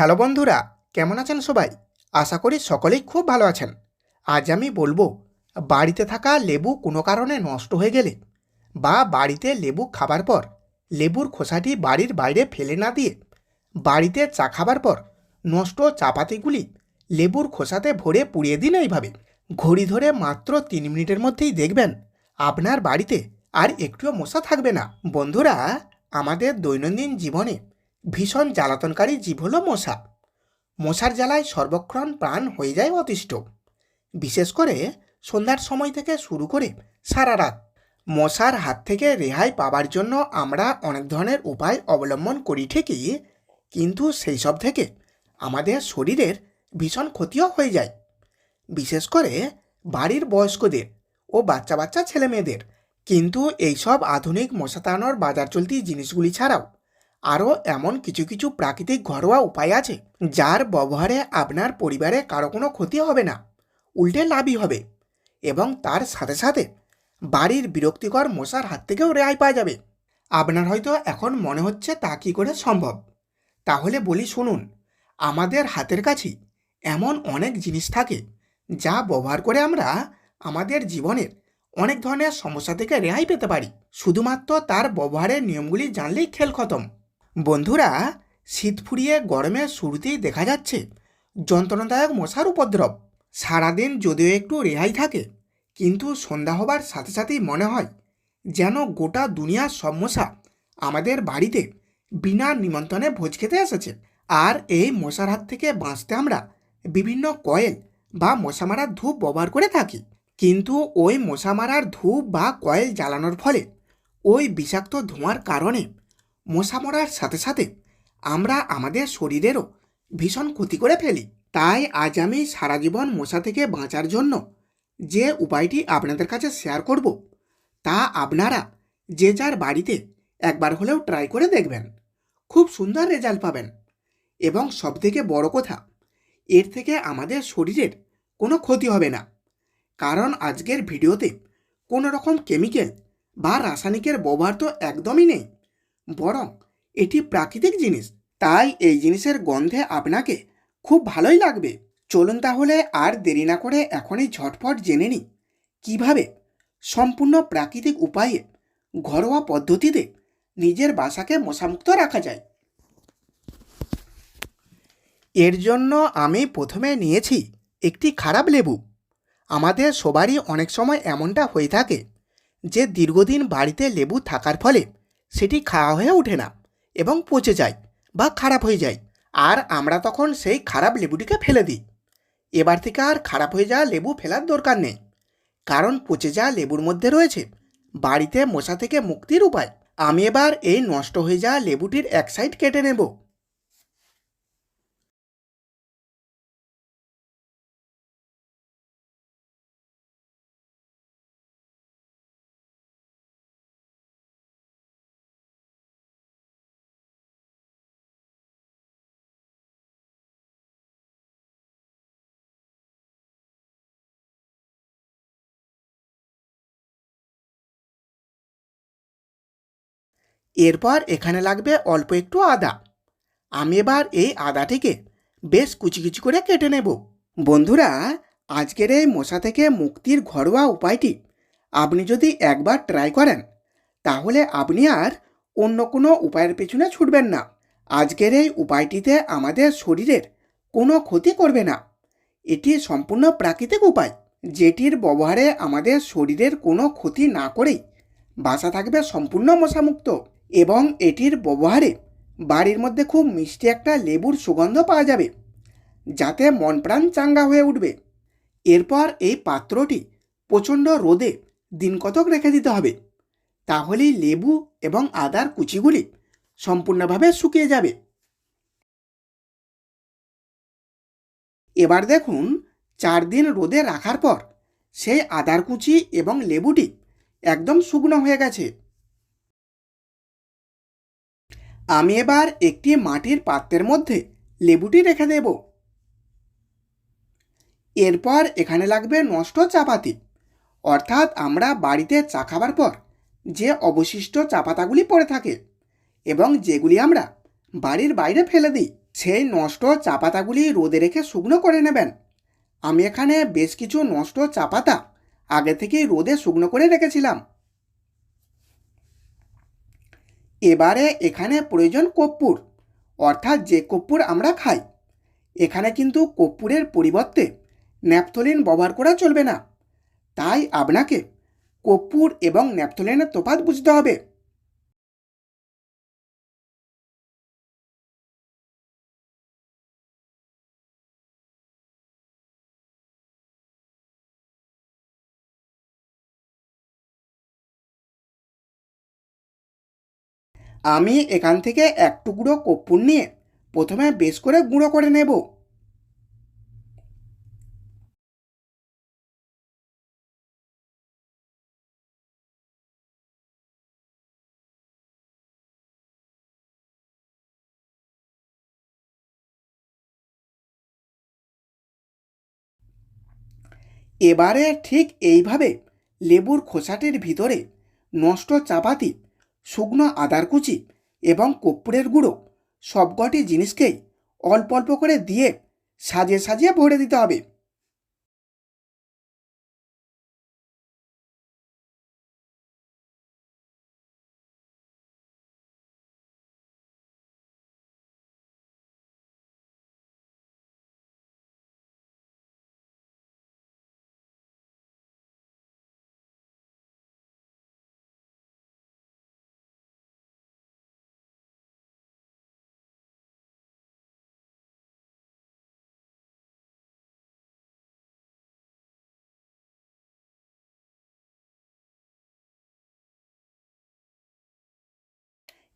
Hello বন্ধুরা, কেমন আছেন সবাই? আশা করি সকলেই খুব ভালো আছেন। আজ আমি বলব, বাড়িতে থাকা লেবু কোনো কারণে নষ্ট হয়ে গেলে বা বাড়িতে লেবু খাবার পর লেবুর খোসাটি বাড়ির বাইরে ফেলে না দিয়ে বাড়িতে চা খাবার পর নষ্ট চাপাতিগুলি লেবুর খোসাতে ভরে পুড়িয়ে দিন এইভাবে। ঘড়ি ধরে মাত্র তিন মিনিটের মধ্যেই দেখবেন আপনার বাড়িতে আর একটুও মশা থাকবে না। বন্ধুরা, আমাদের দৈনন্দিন জীবনে ভীষণ জ্বালাতনকারী জীব হলো মশা। মশার জ্বালায় সর্বক্ষণ প্রাণ হয়ে যায় অতিষ্ঠ। বিশেষ করে সন্ধ্যার সময় থেকে শুরু করে সারা রাত। মশার হাত থেকে রেহাই পাবার জন্য আমরা অনেক ধরনের উপায় অবলম্বন করি ঠিকই, কিন্তু সেই সব থেকে আমাদের শরীরের ভীষণ ক্ষতিও হয়ে যায়। বিশেষ করে বাড়ির বয়স্কদের ও বাচ্চা বাচ্চা ছেলেমেয়েদের। কিন্তু এইসব আধুনিক মশা তাড়ানোর বাজার চলতি জিনিসগুলি ছাড়াও আরও এমন কিছু কিছু প্রাকৃতিক ঘরোয়া উপায় আছে যার ব্যবহারে আপনার পরিবারে কারও কোনো ক্ষতি হবে না, উল্টে লাভই হবে এবং তার সাথে সাথে বাড়ির বিরক্তিকর মশার হাত থেকেও রেহাই পাওয়া যাবে। আপনার হয়তো এখন মনে হচ্ছে তা কী করে সম্ভব? তাহলে বলি শুনুন, আমাদের হাতের কাছেই এমন অনেক জিনিস থাকে যা ব্যবহার করে আমরা আমাদের জীবনের অনেক ধরনের সমস্যা থেকে রেহাই পেতে পারি। শুধুমাত্র তার ব্যবহারের নিয়মগুলি জানলেই খেল খতম। বন্ধুরা, শীত ফুরিয়ে গরমের শুরুতেই দেখা যাচ্ছে যন্ত্রণাদায়ক মশার উপদ্রব। সারাদিন যদিও একটু রেহাই থাকে, কিন্তু সন্ধ্যা হবার সাথে সাথেই মনে হয় যেন গোটা দুনিয়ার সব মশা আমাদের বাড়িতে বিনা নিমন্ত্রণে ভোজ খেতে এসেছে। আর এই মশার হাত থেকে বাঁচতে আমরা বিভিন্ন কয়েল বা মশা মারার ধূপ ব্যবহার করে থাকি। কিন্তু ওই মশা মারার ধূপ বা কয়েল জ্বালানোর ফলে ওই বিষাক্ত ধোঁয়ার কারণে মশা মরার সাথে সাথে আমরা আমাদের শরীরেরও ভীষণ ক্ষতি করে ফেলি। তাই আজ আমি সারা জীবন মশা থেকে বাঁচার জন্য যে উপায়টি আপনাদের কাছে শেয়ার করব, তা আপনারা যে যার বাড়িতে একবার হলেও ট্রাই করে দেখবেন। খুব সুন্দর রেজাল্ট পাবেন। এবং সবথেকে বড় কথা, এর থেকে আমাদের শরীরের কোনো ক্ষতি হবে না। কারণ আজকের ভিডিওতে কোনো রকম কেমিক্যাল বা রাসায়নিকের ব্যবহার তো একদমই নেই। বরং এটি প্রাকৃতিক জিনিস, তাই এই জিনিসের গন্ধে আপনাকে খুব ভালোই লাগবে। চলুন তাহলে আর দেরি না করে এখনই ঝটপট জেনে নিই, কীভাবে সম্পূর্ণ প্রাকৃতিক উপায়ে ঘরোয়া পদ্ধতিতে নিজের বাসাকে মশামুক্ত রাখা যায়। এর জন্য আমি প্রথমে নিয়েছি একটি খারাপ লেবু। আমাদের সবারই অনেক সময় এমনটা হয়ে থাকে যে দীর্ঘদিন বাড়িতে লেবু থাকার ফলে সেটি খাওয়া হয়ে ওঠে না এবং পচে যায় বা খারাপ হয়ে যায়। আর আমরা তখন সেই খারাপ লেবুটিকে ফেলে দিই। এবার থেকে আর খারাপ হয়ে যাওয়া লেবু ফেলার দরকার নেই। কারণ পচে যাওয়া লেবুর মধ্যে রয়েছে বাড়িতে মশা থেকে মুক্তির উপায়। আমি এবার এই নষ্ট হয়ে যাওয়া লেবুটির এক সাইড কেটে নেব। এরপর এখানে লাগবে অল্প একটু আদা। আমি এবার এই আদাটিকে বেশ কুচি কুচি করে কেটে নেব। বন্ধুরা, আজকের এই মশা থেকে মুক্তির ঘরোয়া উপায়টি আপনি যদি একবার ট্রাই করেন, তাহলে আপনি আর অন্য কোনো উপায়ের পেছনে ছুটবেন না। আজকের এই উপায়টিতে আমাদের শরীরের কোনো ক্ষতি করবে না। এটি সম্পূর্ণ প্রাকৃতিক উপায়, যেটির ব্যবহারে আমাদের শরীরের কোনো ক্ষতি না করেই বাসা থাকবে সম্পূর্ণ মশামুক্ত। এবং এটির ব্যবহারে বাড়ির মধ্যে খুব মিষ্টি একটা লেবুর সুগন্ধ পাওয়া যাবে, যাতে মন প্রাণ চাঙ্গা হয়ে উঠবে। এরপর এই পাত্রটি প্রচণ্ড রোদে দিন কতক রেখে দিতে হবে, তাহলেই লেবু এবং আদার কুচিগুলি সম্পূর্ণভাবে শুকিয়ে যাবে। এবার দেখুন, চার দিন রোদে রাখার পর সেই আদার কুচি এবং লেবুটি একদম শুকনো হয়ে গেছে। আমি এবার একটি মাটির পাত্রের মধ্যে লেবুটি রেখে দেব। এরপর এখানে লাগবে নষ্ট চাপাতি। অর্থাৎ আমরা বাড়িতে চা খাবার পর যে অবশিষ্ট চা পাতাগুলি পড়ে থাকে এবং যেগুলি আমরা বাড়ির বাইরে ফেলে দিই, সেই নষ্ট চা পাতাগুলি রোদে রেখে শুকনো করে নেবেন। আমি এখানে বেশ কিছু নষ্ট চা পাতা আগে থেকেই রোদে শুকনো করে রেখেছিলাম। এবারে এখানে প্রয়োজন কর্পূর, অর্থাৎ যে কর্পূর আমরা খাই। এখানে কিন্তু কর্পূরের পরিবর্তে ন্যাপথলিন ব্যবহার করা চলবে না। তাই আপনাকে কর্পূর এবং ন্যাপথলিনের তফাৎ বুঝতে হবে। আমি এখান থেকে এক টুকরো কর্পূর নিয়ে প্রথমে বেশ করে গুঁড়ো করে নেব। এবারে ঠিক এইভাবে লেবুর খোসাটির ভিতরে নষ্ট চাপাতি শুকনো আদার কুচি এবং কর্পূরের গুঁড়ো সবকটি জিনিসকেই অল্প অল্প করে দিয়ে সাজিয়ে সাজিয়ে ভরে দিতে হবে।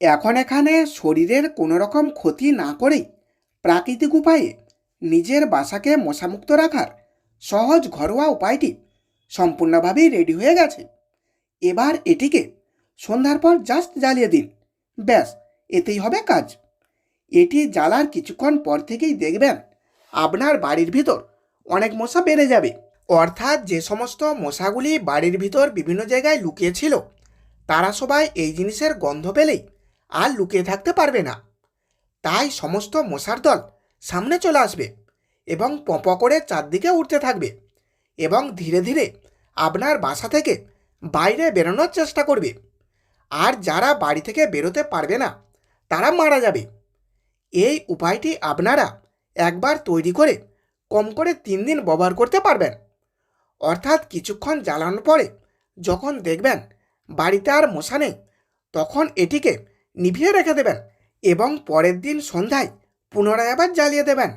এখন এখানে শরীরের কোনো রকম ক্ষতি না করেই প্রাকৃতিক উপায়ে নিজের বাসাকে মশামুক্ত রাখার সহজ ঘরোয়া উপায়টি সম্পূর্ণভাবেই রেডি হয়ে গেছে। এবার এটিকে সন্ধ্যার পর জাস্ট জ্বালিয়ে দিন। ব্যাস, এতেই হবে কাজ। এটি জ্বালার কিছুক্ষণ পর থেকেই দেখবেন আপনার বাড়ির ভিতর অনেক মশা বেড়ে যাবে। অর্থাৎ যে সমস্ত মশাগুলি বাড়ির ভিতর বিভিন্ন জায়গায় লুকিয়ে ছিল, তারা সবাই এই জিনিসের গন্ধ পেলেই আর লুকিয়ে থাকতে পারবে না। তাই সমস্ত মশার দল সামনে চলে আসবে এবং পঁপ করে চারদিকে উঠতে থাকবে এবং ধীরে ধীরে আপনার বাসা থেকে বাইরে বেরোনোর চেষ্টা করবে। আর যারা বাড়ি থেকে বেরোতে পারবে না, তারা মারা যাবে। এই উপায়টি আপনারা একবার তৈরি করে কম করে তিন দিন ব্যবহার করতে পারবেন। অর্থাৎ কিছুক্ষণ জ্বালানোর পরে যখন দেখবেন বাড়িতে আর মশা নেই, তখন এটিকে নিভিয়ে রেখে দেবেন এবং পরের দিন সন্ধ্যায় পুনরায় আবার জ্বালিয়ে দেবেন।